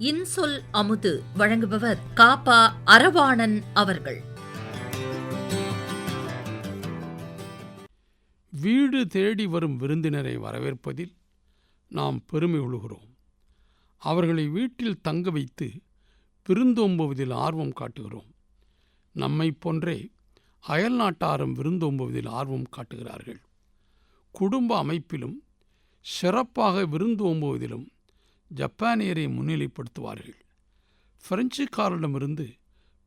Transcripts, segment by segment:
இன்சொல் அமுது வழங்குபவர் காப்பா அரவாணன் அவர்கள். வீடு தேடி வரும் விருந்தினரை வரவேற்பதில் நாம் பெருமை கொள்கிறோம் அவர்களை வீட்டில் தங்க வைத்து விருந்தோம்புவதில் ஆர்வம் காட்டுகிறோம். நம்மைப் போன்றே அயல் நாட்டாரும் விருந்தோம்புவதில் ஆர்வம் காட்டுகிறார்கள். குடும்ப அமைப்பிலும் சிறப்பாக விருந்தோம்புவதிலும் ஜப்பானியரை முன்னிலைப்படுத்துவார்கள். பிரெஞ்சுக்காரரிடமிருந்து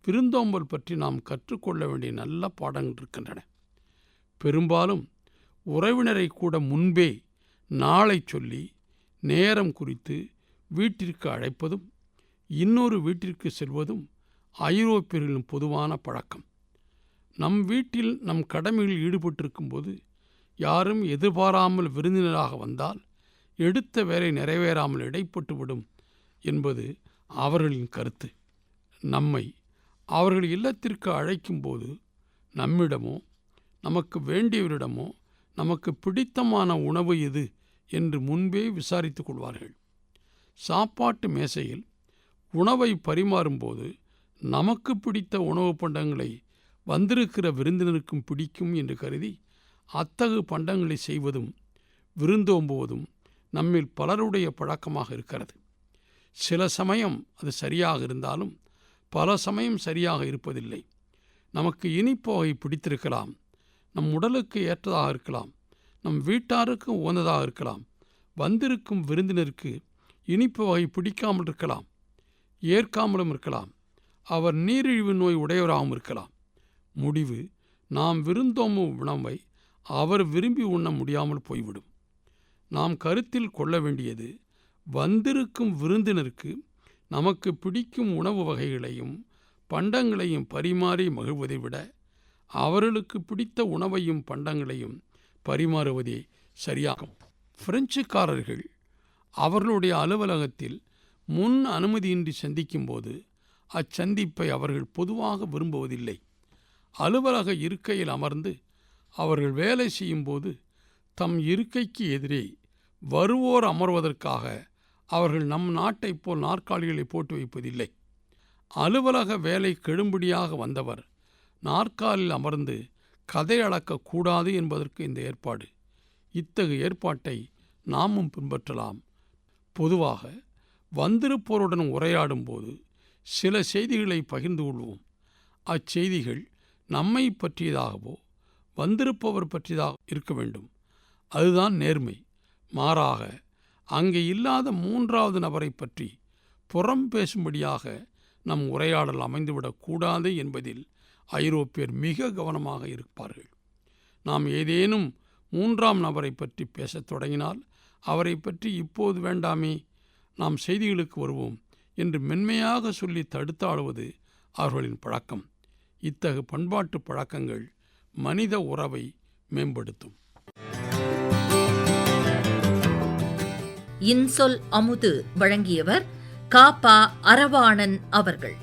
விருந்தோம்பல் பற்றி நாம் கற்றுக்கொள்ள வேண்டிய நல்ல பாடங்கள் இருக்கின்றன. பெரும்பாலும் உறவினரை கூட முன்பே நாளை சொல்லி நேரம் குறித்து வீட்டிற்கு அழைப்பதும் இன்னொரு வீட்டிற்கு செல்வதும் ஐரோப்பியர்களின் பொதுவான பழக்கம். நம் வீட்டில் நம் கடமையில் ஈடுபட்டிருக்கும்போது யாரும் எதிர்பாராமல் விருந்தினராக வந்தால் எடுத்த வேலை நிறைவேறாமல் இடைப்பட்டுவிடும் என்பது அவர்களின் கருத்து. நம்மை அவர்கள் இல்லத்திற்கு அழைக்கும்போது நம்மிடமோ நமக்கு வேண்டியவரிடமோ நமக்கு பிடித்தமான உணவு எது என்று முன்பே விசாரித்துக் கொள்வார்கள். சாப்பாட்டு மேசையில் உணவை பரிமாறும்போது நமக்கு பிடித்த உணவுப் பண்டங்களை வந்திருக்கிற விருந்தினருக்கும் பிடிக்கும் என்று கருதி அத்தகு பண்டங்களை செய்வதும் விருந்தோம்புவதும் நம்மில் பலருடைய பழக்கமாக இருக்கிறது. சில சமயம் அது சரியாக இருந்தாலும் பல சமயம் சரியாக இருப்பதில்லை. நமக்கு இனிப்பு வகை பிடித்திருக்கலாம். நம் உடலுக்கு ஏற்றதாக இருக்கலாம். நம் வீட்டாருக்கு உகந்ததாக இருக்கலாம். வந்திருக்கும் விருந்தினருக்கு இனிப்பு வகை பிடிக்காமல் இருக்கலாம். ஏற்காமலும் இருக்கலாம். அவர் நீரிழிவு நோய் உடையவராகவும் இருக்கலாம். முடிவு நாம் விருந்தோமும் உணவை அவர் விரும்பி உண்ண முடியாமல் போய்விடும். நாம் கருத்தில் கொள்ள வேண்டியது வந்திருக்கும் விருந்தினருக்கு நமக்கு பிடிக்கும் உணவு வகைகளையும் பண்டங்களையும் பரிமாறி மகிழ்வதை விட அவர்களுக்கு பிடித்த உணவையும் பண்டங்களையும் பரிமாறுவதே சரியாகும். பிரெஞ்சுக்காரர்கள் அவர்களுடைய அலுவலகத்தில் முன் அனுமதியின்றி சந்திக்கும்போது அச்சந்திப்பை அவர்கள் பொதுவாக விரும்புவதில்லை. அலுவலக இருக்கையில் அமர்ந்து அவர்கள் வேலை செய்யும்போது தம் இருக்கைக்கு எதிரே வருவோர் அமர்வதற்காக அவர்கள் நம் நாட்டைப் போல் நாற்காலிகளை போட்டு வைப்பதில்லை. அலுவலக வேலை கெடும்படியாக வந்தவர் நாற்காலில் அமர்ந்து கதை அளக்கக்கூடாது என்பதற்கு இந்த ஏற்பாடு. இத்தகு ஏற்பாட்டை நாமும் பின்பற்றலாம். பொதுவாக வந்திருப்போருடன் உரையாடும்போது சில செய்திகளை பகிர்ந்து கொள்வோம். அச்செய்திகள் நம்மை பற்றியதாகவோ வந்திருப்பவர் பற்றியதாக இருக்க வேண்டும். அதுதான் நேர்மை. மாறாக அங்கே இல்லாத மூன்றாவது நபரை பற்றி புறம் பேசும்படியாக நம் உரையாடல் அமைந்துவிடக்கூடாது என்பதில் ஐரோப்பியர் மிக கவனமாக இருப்பார்கள். நாம் ஏதேனும் மூன்றாம் நபரை பற்றி பேசத் தொடங்கினால் அவரை பற்றி இப்போது வேண்டாமே நாம் செய்திகளுக்கு வருவோம் என்று மென்மையாக சொல்லி தடுத்தாடுவது அவர்களின் பழக்கம். இத்தகு பண்பாட்டு பழக்கங்கள் மனித உறவை மேம்படுத்தும். இன்சொல் அமுது வழங்கியவர் காப்பா அரவாணன் அவர்கள்.